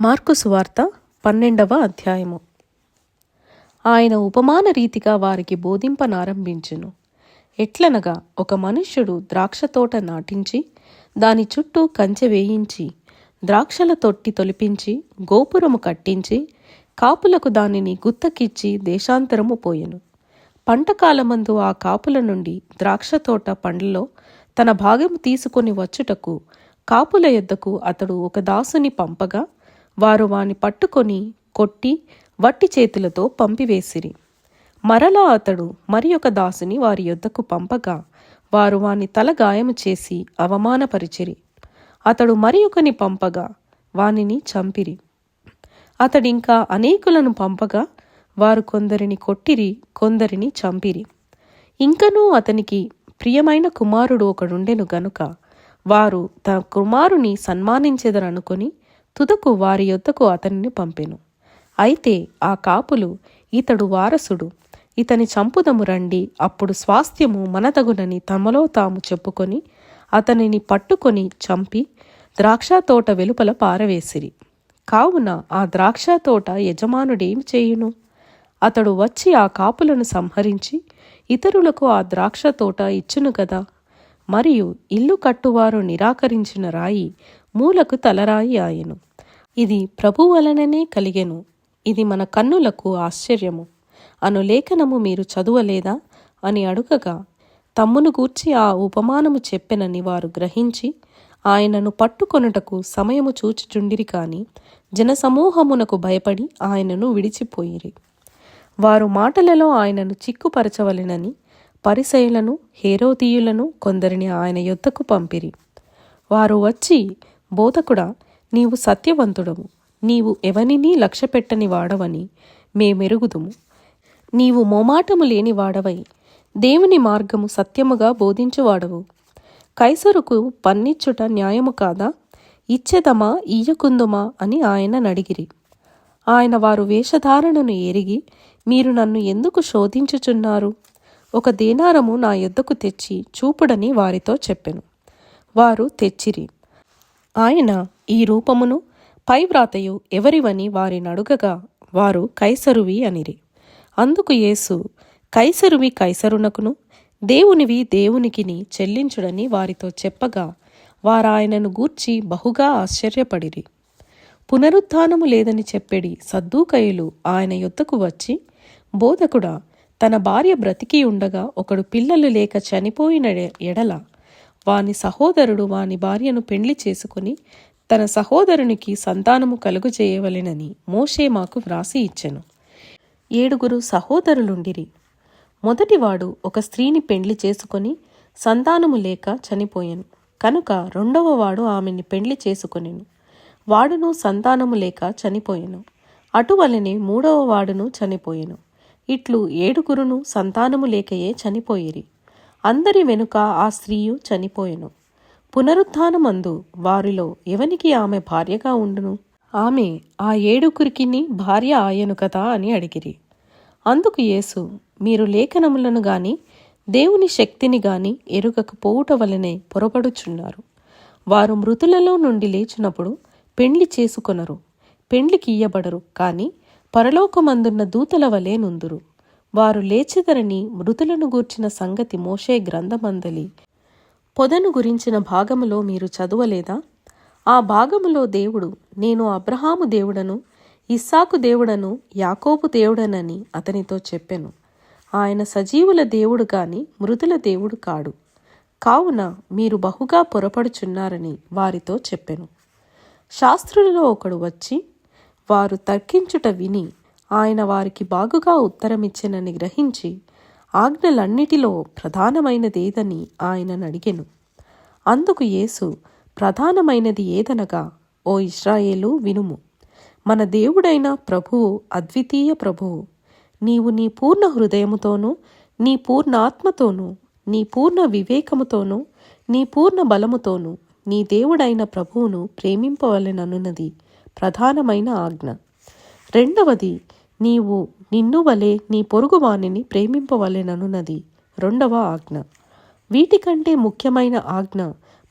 Mark సువార్త పన్నెండవ అధ్యాయము. ఆయన ఉపమాన రీతిగా వారికి బోధింపనారంభించును. ఎట్లనగా ఒక మనుష్యుడు ద్రాక్ష తోట నాటించి దాని చుట్టూ కంచె వేయించి ద్రాక్షల తొట్టి తొలిపించి గోపురము కట్టించి కాపులకు దానిని గుత్తకిచ్చి దేశాంతరము పోయెను. పంటకాలమందు ఆ కాపుల నుండి ద్రాక్ష తోట పండ్లలో తన భాగము తీసుకొని వచ్చుటకు కాపుల యొద్దకు అతడు ఒక దాసుని పంపగా వారు వాని పట్టుకొని కొట్టి వట్టి చేతులతో పంపివేసిరి. మరలా అతడు మరి ఒక దాసుని వారి యొద్దకు పంపగా వారు వాని తల గాయము చేసి అవమానపరిచిరి. అతడు మరి ఒకని పంపగా వానిని చంపిరి. అతడింకా అనేకులను పంపగా వారు కొందరిని కొట్టిరి కొందరిని చంపిరి. ఇంకనూ అతనికి ప్రియమైన కుమారుడు ఒకడుండెను గనుక వారు తన కుమారుని సన్మానించెదరనుకొని తుదకు వారి యొద్దకు అతనిని పంపెను. అయితే ఆ కాపులు ఇతడు వారసుడు ఇతని చంపుదము రండి అప్పుడు స్వాస్థ్యము మనతగునని తమలో తాము చెప్పుకొని అతనిని పట్టుకొని చంపి ద్రాక్ష తోట వెలుపల పారవేసిరి. కావున ఆ ద్రాక్ష తోట యజమానుడేమి చేయును? అతడు వచ్చి ఆ కాపులను సంహరించి ఇతరులకు ఆ ద్రాక్ష తోట ఇచ్చును గదా? మరియు ఇల్లు కట్టువారు నిరాకరించిన రాయి మూలకు తలరాయి ఆయను. ఇది ప్రభు వలననే కలిగెను. ఇది మన కన్నులకు ఆశ్చర్యము. అను లేఖనము మీరు చదువలేదా? అని అడుగగా తమ్మును గూర్చి ఆ ఉపమానము చెప్పెనని వారు గ్రహించి ఆయనను పట్టుకొనుటకు సమయము చూచుచుండిరి కాని జనసమూహమునకు భయపడి ఆయనను విడిచిపోయిరి. వారు మాటలలో ఆయనను చిక్కుపరచవలెనని పరిసయులను హేరోదీయులను కొందరిని ఆయన యొద్దకు పంపిరి. వారు వచ్చి బోధకుడా నీవు సత్యవంతుడవు. నీవు ఎవనినీ లక్ష్యపెట్టని వాడవని మేమెరుగుదుము. నీవు మొమాటము లేని వాడవై దేవుని మార్గము సత్యముగా బోధించువాడవు. కైసరుకు పన్నిచ్చుట న్యాయము కాదా? ఇచ్చెదమా ఇయ్యకుందుమా అని ఆయన నడిగిరి. ఆయన వారు వేషధారణను ఎరిగి మీరు నన్ను ఎందుకు శోధించుచున్నారు? ఒక దేనారము నా యొద్దకు తెచ్చి చూపుడని వారితో చెప్పెను. వారు తెచ్చిరి. ఆయన ఈ రూపమును పైవ్రాతయు ఎవరివని వారినడుగగా వారు కైసరువి అనిరి. అందుకు యేసు కైసరువి కైసరునకును దేవునివి దేవునికిని చెల్లించుడని వారితో చెప్పగా వారాయనను గూర్చి బహుగా ఆశ్చర్యపడిరి. పునరుత్థానము లేదని చెప్పెడి సద్దూకయులు ఆయన యొద్దకు వచ్చి బోధకుడా తన భార్య బ్రతికి ఉండగా ఒకడు పిల్లలు లేక చనిపోయిన ఎడల వాని సహోదరుడు వాని భార్యను పెండ్లి చేసుకుని తన సహోదరునికి సంతానము కలుగు చేయవలెనని మోషే మాకు వ్రాసి ఇచ్చెను. ఏడుగురు సహోదరులుండిరి. మొదటివాడు ఒక స్త్రీని పెండ్లి చేసుకొని సంతానము లేక చనిపోయాను. కనుక రెండవ వాడు ఆమెని పెండ్లి చేసుకొనెను. వాడును సంతానము లేక చనిపోయెను. అటువలనే మూడవ వాడును చనిపోయెను. ఇట్లు ఏడుగురును సంతానము లేకయే చనిపోయిరి. అందరి వెనుక ఆ స్త్రీయు చనిపోయెను. పునరుత్నమందు వారిలో ఎవనికి ఆమె భార్యగా ఉండును? ఆమె ఆ ఏడుగురికిని భార్య ఆయను కదా అని అడిగిరి. అందుకు యేసు మీరు లేఖనములను గాని దేవుని శక్తిని గాని ఎరుగకపోవుట వలనే పొరపడుచున్నారు వారు మృతులలో నుండి లేచినప్పుడు పెండ్లి చేసుకొనరు పెండ్లికి ఇయ్యబడరు కాని పరలోకమందున్న దూతల వలె నుందురు. వారు లేచిదరని మృతులను గూర్చిన సంగతి మోషే గ్రంథమందలి పొదను గురించిన భాగములో మీరు చదవలేదా? ఆ భాగములో దేవుడు నేను అబ్రహాము దేవుడను ఇస్సాకు దేవుడను యాకోబు దేవుడనని అతనితో చెప్పెను. ఆయన సజీవుల దేవుడు కాని మృతుల దేవుడు కాడు. కావున మీరు బహుగా పొరపడుచున్నారని వారితో చెప్పెను. శాస్త్రులలో ఒకడు వచ్చి వారు తర్కించుట విని ఆయన వారికి బాగుగా ఉత్తరమిచ్చెనని గ్రహించి ఆజ్ఞలన్నిటిలో ప్రధానమైనదేదని ఆయనను అడిగెను. అందుకు యేసు ప్రధానమైనది ఏదనగా ఓ ఇస్రాయేలు వినుము. మన దేవుడైన ప్రభువు అద్వితీయ ప్రభువు. నీవు నీ పూర్ణ హృదయముతోనూ నీ పూర్ణ ఆత్మతోనూ నీ పూర్ణ వివేకముతోనూ నీ పూర్ణ బలముతోనూ నీ దేవుడైన ప్రభువును ప్రేమింపవలెననున్నది ప్రధానమైన ఆజ్ఞ. రెండవది నీవు నిన్ను వలె నీ పొరుగువానిని ప్రేమింపవలెననున్నది రెండవ ఆజ్ఞ. వీటికంటే ముఖ్యమైన ఆజ్ఞ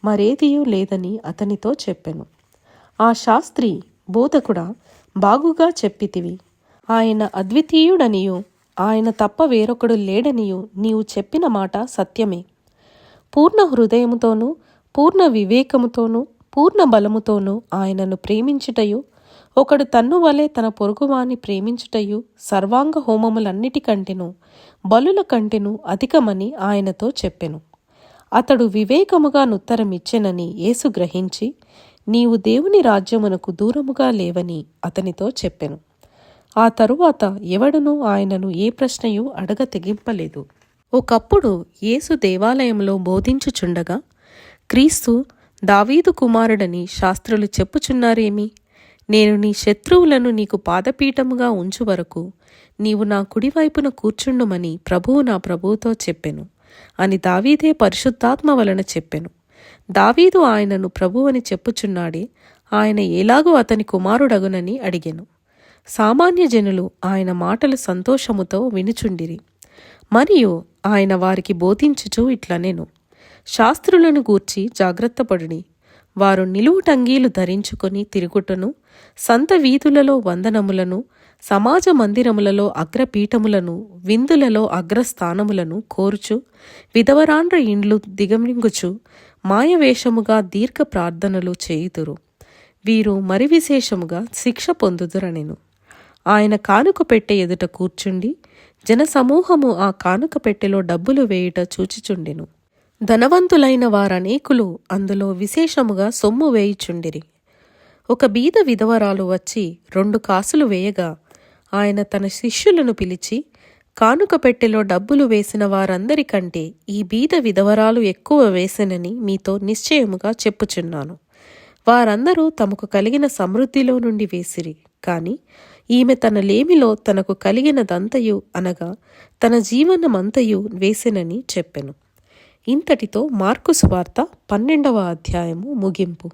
మరేదియూ లేదని అతనితో చెప్పెను. ఆ శాస్త్రి బోధకుడా బాగుగా చెప్పితివి. ఆయన అద్వితీయుడనియు ఆయన తప్ప వేరొకడు లేడనియు నీవు చెప్పిన మాట సత్యమే. పూర్ణ హృదయముతోనూ పూర్ణ వివేకముతోనూ పూర్ణ బలముతోనూ ఆయనను ప్రేమించుటయు ఒకడు తన్ను వలె తన పొరుగువాని ప్రేమించుటయు సర్వాంగ హోమములన్నిటికంటెను బలుల కంటెను అధికమని ఆయనతో చెప్పెను. అతడు వివేకముగా నుత్తరమిచ్చెనని యేసు గ్రహించి నీవు దేవుని రాజ్యమునకు దూరముగా లేవని అతనితో చెప్పెను. ఆ తరువాత ఎవడునూ ఆయనను ఏ ప్రశ్నయు అడగ తెగింపలేదు ఒకప్పుడు యేసు దేవాలయంలో బోధించుచుండగా క్రీస్తు దావీదు కుమారుడని శాస్త్రులు చెప్పుచున్నారేమి? నేను నీ శత్రువులను నీకు పాదపీఠముగా ఉంచు వరకు నీవు నా కుడివైపున కూర్చుండుమని ప్రభువు నా ప్రభువుతో చెప్పెను. అని దావీదే పరిశుద్ధాత్మ వలన చెప్పెను. దావీదు ఆయనను ప్రభువని చెప్పుచున్నాడే ఆయన ఎలాగూ అతని కుమారుడగునని అడిగెను. సామాన్య జనులు ఆయన మాటలు సంతోషముతో వినుచుండిరి. మరియు ఆయన వారికి బోధించుచు ఇట్లనెను. శాస్త్రులను గూర్చి జాగ్రత్తపడుని వారు నిలువుటంగీలు ధరించుకొని తిరుగుటను సంత వీధులలో వందనములను సమాజ మందిరములలో అగ్రపీఠములను విందులలో అగ్రస్థానములను కోరుచు విధవరాండ్ర ఇండ్లు దిగమింగుచు మాయవేషముగా దీర్ఘ ప్రార్థనలు చేయుదురు. వీరు మరి విశేషముగా శిక్ష పొందుదురనెను. ఆయన కానుక పెట్టె ఎదుట కూర్చుండి జనసమూహము ఆ కానుక పెట్టెలో డబ్బులు వేయుట చూచిచుండెను. ధనవంతులైన వారనేకులు అందులో విశేషముగా సొమ్ము వేయుచుండిరి. ఒక బీద విధవరాలు వచ్చి రెండు కాసులు వేయగా ఆయన తన శిష్యులను పిలిచి కానుక పెట్టెలో డబ్బులు వేసిన వారందరికంటే ఈ బీద విధవరాలు ఎక్కువ వేసెనని మీతో నిశ్చయముగా చెప్పుచున్నాను. వారందరూ తమకు కలిగిన సమృద్ధిలో నుండి వేసిరి. కాని ఈమె తన లేమిలో తనకు కలిగినదంతయు అనగా తన జీవనమంతయు వేసెనని చెప్పెను. ఇంతటితో మార్కు సువార్త పన్నెండవ అధ్యాయము ముగింపు.